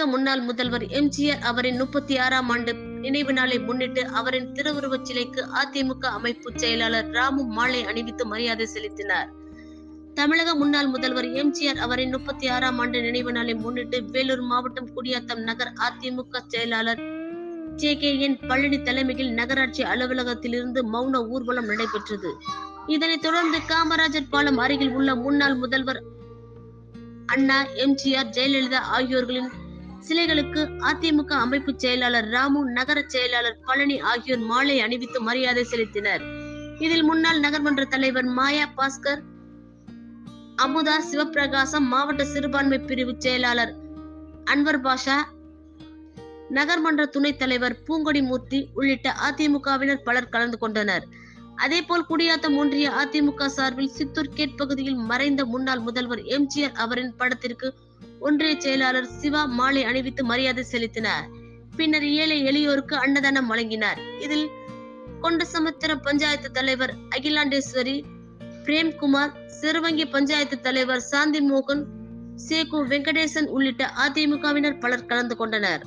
தமிழக முன்னாள் முதல்வர் எம்ஜிஆர் அவரின் முப்பத்தி ஆறாம் ஆண்டு நினைவு நாளை முன்னிட்டு அவரின் திருவுருவச் சிலைக்கு அதிமுக அமைப்பு செயலாளர் ராமு மாலை அணிவித்து மரியாதை செலுத்தினார். தமிழக முன்னாள் முதல்வர் எம்ஜிஆர் அவரின் முப்பத்தி ஆறாம் ஆண்டு நினைவு நாளை முன்னிட்டு வேலூர் மாவட்டம் குடியாத்தம் நகர் அதிமுக செயலாளர் ஜே கே என் பழனி தலைமையில் நகராட்சி அலுவலகத்திலிருந்து மௌன ஊர்வலம் நடைபெற்றது. இதனைத் தொடர்ந்து காமராஜர் பாலம் அருகில் உள்ள முன்னாள் முதல்வர் அண்ணா எம்ஜிஆர் ஜெயலலிதா ஆகியோர்களின் சிலைகளுக்கு அதிமுக அமைப்பு செயலாளர் ராமு நகர செயலாளர் பழனி ஆகியோர் மாலை அணிவித்து மரியாதை செலுத்தினர். இதில் முன்னாள் நகர்மன்ற தலைவர் மாயா பாஸ்கர் அமுதா சிவபிரகாசம் மாவட்ட சிறுபான்மை பிரிவு செயலாளர் அன்வர் பாஷா நகர்மன்ற துணைத் தலைவர் பூங்கொடி மூர்த்தி உள்ளிட்ட அதிமுகவினர் பலர் கலந்து கொண்டனர். அதேபோல் குடியாத்தம் ஒன்றிய அதிமுக சார்பில் சித்தூர் கேட் பகுதியில் மறைந்த முன்னாள் முதல்வர் எம்ஜிஆர் அவரின் படத்திற்கு ஒன்றிய செயலாளர் சிவா மாலை அணிவித்து மரியாதை செலுத்தினார். பின்னர் ஏழை எளியோருக்கு அன்னதானம் வழங்கினார். இதில் கொண்டசமுத்திர பஞ்சாயத்து தலைவர் அகிலாண்டேஸ்வரி பிரேம்குமார் சிறுவங்கி பஞ்சாயத்து தலைவர் சாந்தி மோகன் சேகு வெங்கடேசன் உள்ளிட்ட அதிமுகவினர் பலர் கலந்து கொண்டனர்.